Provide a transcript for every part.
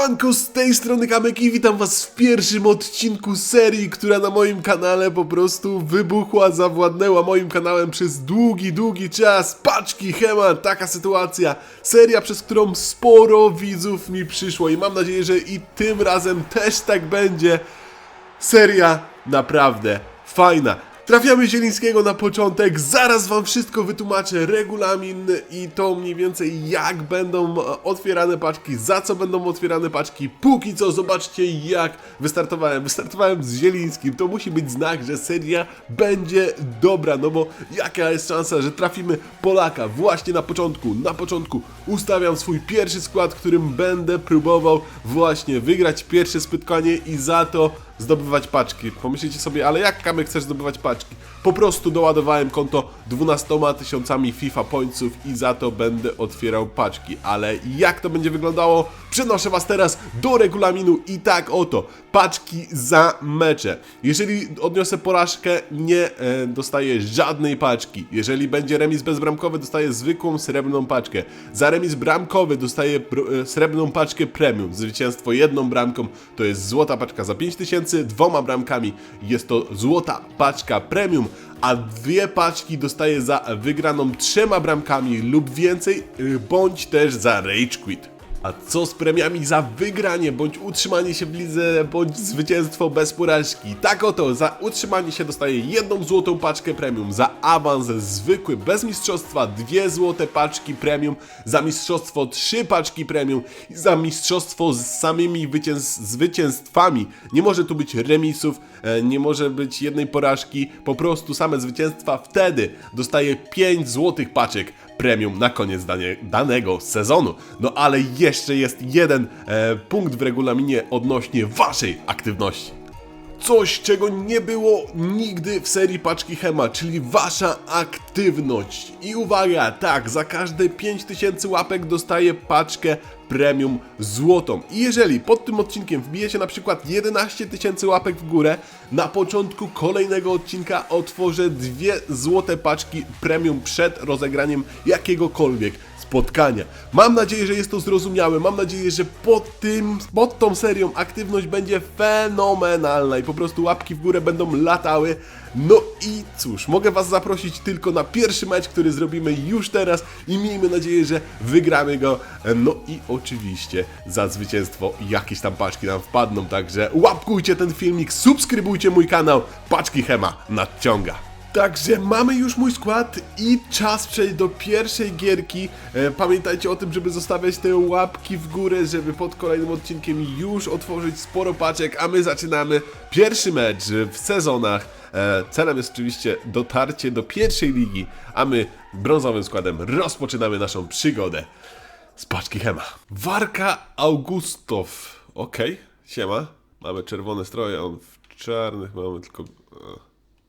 Siemanko, z tej strony Kamek i witam was w pierwszym odcinku serii, która na moim kanale po prostu wybuchła, zawładnęła moim kanałem przez długi, długi czas. Paczki, Hema, taka sytuacja. Seria, przez którą sporo widzów mi przyszło i mam nadzieję, że i tym razem też tak będzie. Seria naprawdę fajna. Trafiamy Zielińskiego na początek, zaraz wam wszystko wytłumaczę, regulamin i to mniej więcej jak będą otwierane paczki, za co będą otwierane paczki. Póki co zobaczcie jak wystartowałem, wystartowałem z Zielińskim, to musi być znak, że seria będzie dobra, no bo jaka jest szansa, że trafimy Polaka właśnie na początku, na początku ustawiam swój pierwszy skład, którym będę próbował właśnie wygrać pierwsze spotkanie i za to zdobywać paczki. Pomyślicie sobie, ale jak Kamek chcesz zdobywać paczki? Po prostu doładowałem konto 12 tysiącami FIFA pointsów i za to będę otwierał paczki. Ale jak to będzie wyglądało? Przenoszę Was teraz do regulaminu i tak oto. Paczki za mecze. Jeżeli odniosę porażkę, nie e, dostaję żadnej paczki. Jeżeli będzie remis bezbramkowy, dostaję zwykłą srebrną paczkę. Za remis bramkowy dostaję e, srebrną paczkę premium. Zwycięstwo jedną bramką to jest złota paczka za 5000, dwoma bramkami jest to złota paczka premium, a dwie paczki dostaję za wygraną trzema bramkami lub więcej, y, bądź też za rage quit. A co z premiami za wygranie bądź utrzymanie się w lidze bądź zwycięstwo bez porażki? Tak oto, za utrzymanie się dostaję jedną złotą paczkę premium, za awans zwykły bez mistrzostwa dwie złote paczki premium, za mistrzostwo trzy paczki premium i za mistrzostwo z samymi wycięs- zwycięstwami. Nie może tu być remisów, e, nie może być jednej porażki, po prostu same zwycięstwa. Wtedy dostaję 5 złotych paczek premium na koniec danie, danego sezonu. No ale jeszcze jest jeden e, punkt w regulaminie odnośnie waszej aktywności. Coś, czego nie było nigdy w serii Paczki Hema, czyli wasza aktywność. I uwaga, tak, za każde 5000 łapek dostaję paczkę premium złotą. I jeżeli pod tym odcinkiem wbijecie na przykład 11 tysięcy łapek w górę, na początku kolejnego odcinka otworzę dwie złote paczki premium przed rozegraniem jakiegokolwiek spotkania. Mam nadzieję, że jest to zrozumiałe. Mam nadzieję, że pod tym, pod tą serią aktywność będzie fenomenalna i po prostu łapki w górę będą latały. No i cóż, mogę Was zaprosić tylko na pierwszy mecz, który zrobimy już teraz i miejmy nadzieję, że wygramy go. No i oczywiście za zwycięstwo jakieś tam paczki nam wpadną, także łapkujcie ten filmik, subskrybujcie mój kanał, Paczki Hema nadciąga. Także mamy już mój skład i czas przejść do pierwszej gierki. E, pamiętajcie o tym, żeby zostawiać te łapki w górę, żeby pod kolejnym odcinkiem już otworzyć sporo paczek, a my zaczynamy pierwszy mecz w sezonach. E, celem jest oczywiście dotarcie do pierwszej ligi, a my brązowym składem rozpoczynamy naszą przygodę z paczki Hema. Warka Augustow. Okej, siema. Mamy czerwone stroje, on w czarnych mamy tylko...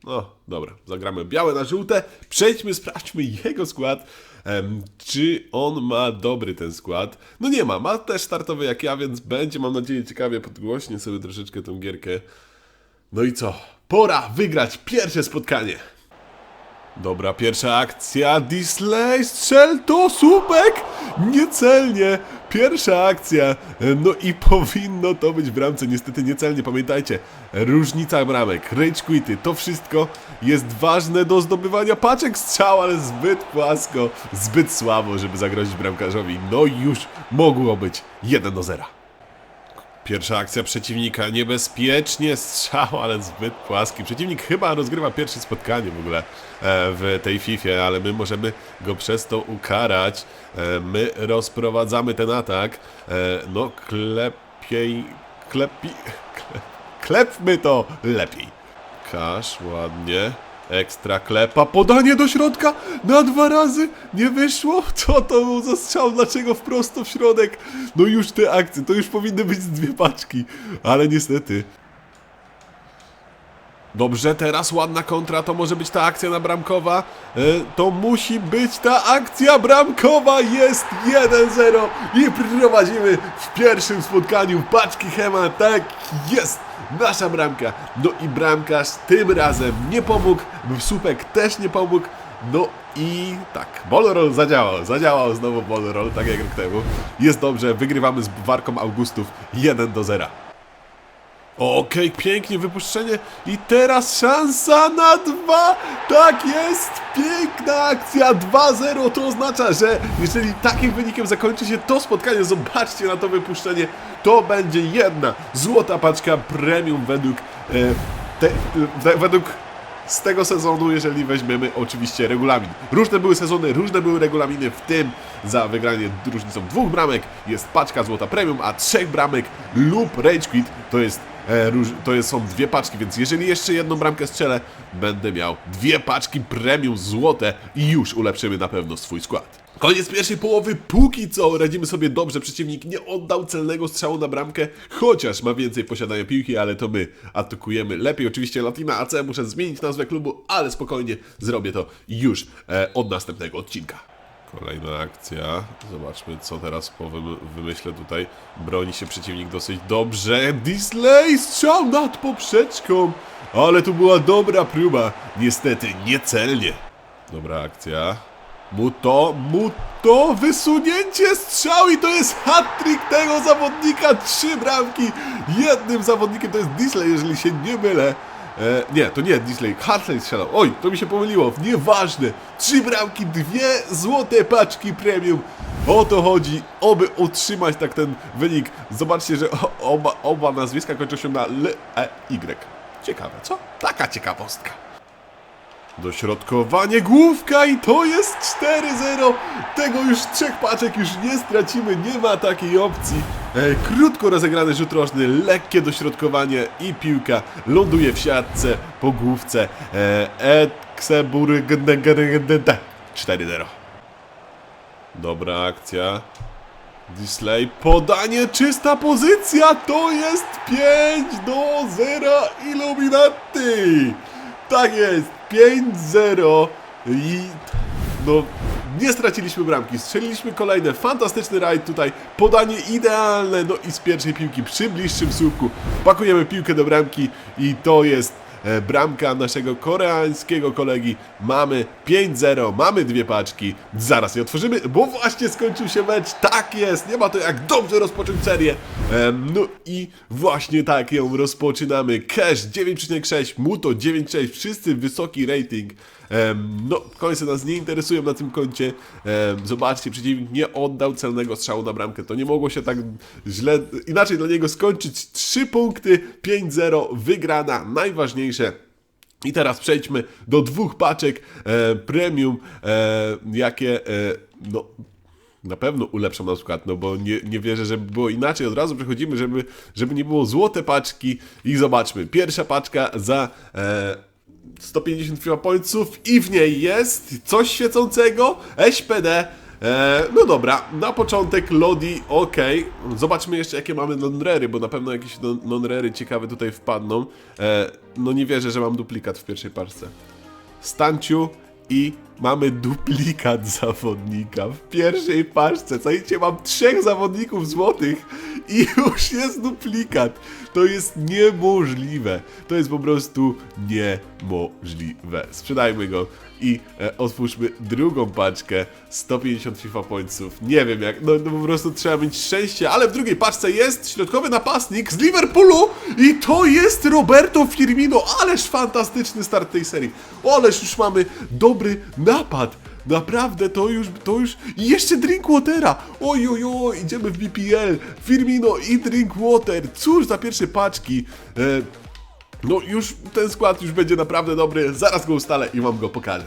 no, dobra, zagramy białe na żółte. Przejdźmy, sprawdźmy jego skład. Czy on ma dobry ten skład? No nie ma, ma też startowy jak ja, więc będzie, mam nadzieję, ciekawie podgłośnie sobie troszeczkę tą gierkę. No i co? Pora wygrać pierwsze spotkanie. Dobra, pierwsza akcja. Disley, strzel to słupek! Niecelnie. Pierwsza akcja. No i powinno to być w bramce. Niestety niecelnie. Pamiętajcie, różnica bramek, rage quity, to wszystko jest ważne do zdobywania paczek strzał, ale zbyt płasko, zbyt słabo, żeby zagrozić bramkarzowi. No i już mogło być 1 do 0. Pierwsza akcja przeciwnika, niebezpiecznie strzał, ale zbyt płaski. Przeciwnik chyba rozgrywa pierwsze spotkanie w ogóle e, w tej FIFA, ale my możemy go przez to ukarać. E, My rozprowadzamy ten atak. E, No klepiej, klepi, klep, klepmy to lepiej. Kasz, ładnie. Ekstra klepa, podanie do środka na dwa razy, nie wyszło? Co to był za strzał, dlaczego wprost w środek? No już te akcje, to już powinny być dwie paczki, ale niestety. Dobrze, teraz ładna kontra, to może być ta akcja na bramkowa. E, to musi być ta akcja bramkowa, jest 1-0 i prowadzimy w pierwszym spotkaniu paczki Hema, tak jest, nasza bramka. No i bramkarz tym razem nie pomógł, Słupek też nie pomógł. No i tak, Bolroll zadziałał, zadziałał znowu Bolroll, tak jak rok temu. Jest dobrze, wygrywamy z Warką Augustów 1 do 0. Okej, pięknie wypuszczenie i teraz szansa na dwa. Tak jest, piękna akcja, 2-0, to oznacza, że jeżeli takim wynikiem zakończy się to spotkanie, zobaczcie na to wypuszczenie, to będzie jedna złota paczka premium według, e, te, e, według z tego sezonu, jeżeli weźmiemy oczywiście regulamin. Różne były sezony, różne były regulaminy, w tym za wygranie różnicą dwóch bramek jest paczka złota premium, a trzech bramek lub rage quit to jest, to jest, są dwie paczki, więc jeżeli jeszcze jedną bramkę strzelę, będę miał dwie paczki premium złote i już ulepszymy na pewno swój skład. Koniec pierwszej połowy, póki co radzimy sobie dobrze, przeciwnik nie oddał celnego strzału na bramkę, chociaż ma więcej posiadania piłki, ale to my atakujemy lepiej. Oczywiście Latina AC muszę zmienić nazwę klubu, ale spokojnie zrobię to już e, od następnego odcinka. Kolejna akcja. Zobaczmy, co po powym- wymyślę tutaj. Broni się przeciwnik dosyć dobrze. Disley strzał nad poprzeczką. Ale tu była dobra próba. Niestety niecelnie. Dobra akcja. Muto, Muto, wysunięcie strzał i to jest hat-trick tego zawodnika. Trzy bramki jednym zawodnikiem. To jest Disley, jeżeli się nie mylę. E, nie, to nie Disley, Hartley strzelał. Oj, to mi się pomyliło, nieważne. Trzy bramki, dwie złote paczki premium. O to chodzi, oby utrzymać tak ten wynik. Zobaczcie, że oba, oba nazwiska kończą się na L, E, Y. Ciekawe, co? Taka ciekawostka. Dośrodkowanie główka i to jest 4-0. Tego już trzech paczek już nie stracimy, nie ma takiej opcji. E, krótko rozegrany rzut rożny, lekkie dośrodkowanie i piłka ląduje w siatce po główce. E, Ekseburgdegdegdegde. 4-0. Dobra akcja. Disley, podanie, czysta pozycja, to jest 5 do 0 Illuminati! Tak jest, 5-0 i no nie straciliśmy bramki, strzeliliśmy kolejne, fantastyczny rajd tutaj, podanie idealne, no i z pierwszej piłki przy bliższym słupku. Pakujemy piłkę do bramki i to jest bramka naszego koreańskiego kolegi. Mamy 5-0, mamy dwie paczki. Zaraz je otworzymy, bo właśnie skończył się mecz. Tak jest, nie ma to jak dobrze rozpocząć serię. Em, no i właśnie tak ją rozpoczynamy. Cash 9,6, Muto 9,6, wszyscy wysoki rating. Em, no, końce nas nie interesują na tym koncie. Zobaczcie, przeciwnik nie oddał celnego strzału na bramkę. To nie mogło się tak źle, inaczej dla niego skończyć. 3 punkty, 5-0, wygrana, najważniejsze. I teraz przejdźmy do dwóch paczek e, premium, e, jakie e, no, na pewno ulepszą nam skład, no bo nie, nie wierzę, żeby było inaczej. Od razu przechodzimy, żeby, żeby nie było złote paczki i zobaczmy. Pierwsza paczka za e, 150 FIFA pointsów i w niej jest coś świecącego, SPD. E, no dobra, na początek Lodi, ok. Zobaczmy jeszcze jakie mamy non-rery, bo na pewno jakieś non- non-rery ciekawe tutaj wpadną. E, no nie wierzę, że mam duplikat w pierwszej parce. Stanciu i mamy duplikat zawodnika w pierwszej paczce. Słuchajcie, mam trzech zawodników złotych i już jest duplikat. To jest niemożliwe. To jest po prostu niemożliwe. Sprzedajmy go i e, otwórzmy drugą paczkę 150 FIFA pointsów. Nie wiem jak, no, no po prostu trzeba mieć szczęście, ale w drugiej paczce jest środkowy napastnik z Liverpoolu i to jest Roberto Firmino. Ależ fantastyczny start tej serii. Ależ już mamy dobry napad. Naprawdę, to już, to już... I jeszcze Drinkwatera! Oj, oj, oj, idziemy w BPL. Firmino i Drinkwater. Cóż za pierwsze paczki. E, no już ten skład już będzie naprawdę dobry. Zaraz go ustalę i wam go pokażę.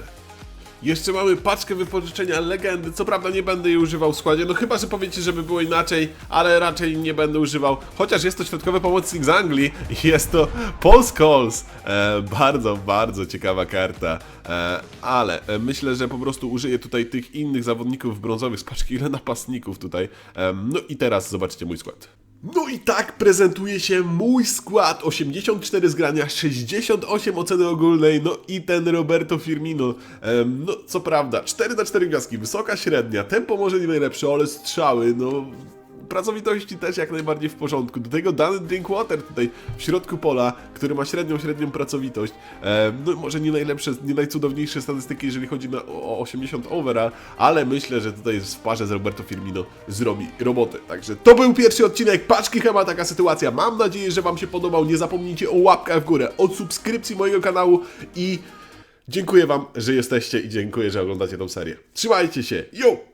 Jeszcze mamy paczkę wypożyczenia legendy. Co prawda nie będę jej używał w składzie, no chyba, że powiecie, żeby było inaczej, ale raczej nie będę używał. Chociaż jest to środkowy pomocnik z Anglii i jest to Paul Scholes. E, bardzo, bardzo ciekawa karta. E, ale e, myślę, że po prostu użyję tutaj tych innych zawodników brązowych z paczki. Ile napastników tutaj. E, no i teraz zobaczcie mój skład. No i tak prezentuje się mój skład. 84 zgrania, 68 oceny ogólnej, no i ten Roberto Firmino. Em, no co prawda, 4 na 4 gwiazdki, wysoka średnia, tempo może nie najlepsze, ale strzały, no pracowitości też jak najbardziej w porządku. Do tego dany Drinkwater tutaj w środku pola, który ma średnią, średnią pracowitość. E, no może nie najlepsze, nie najcudowniejsze statystyki, jeżeli chodzi na, o 80 overall, ale myślę, że tutaj w parze z Roberto Firmino zrobi robotę. Także to był pierwszy odcinek Paczki Chema, taka sytuacja. Mam nadzieję, że Wam się podobał. Nie zapomnijcie o łapkach w górę, od subskrypcji mojego kanału i dziękuję Wam, że jesteście i dziękuję, że oglądacie tą serię. Trzymajcie się, yo!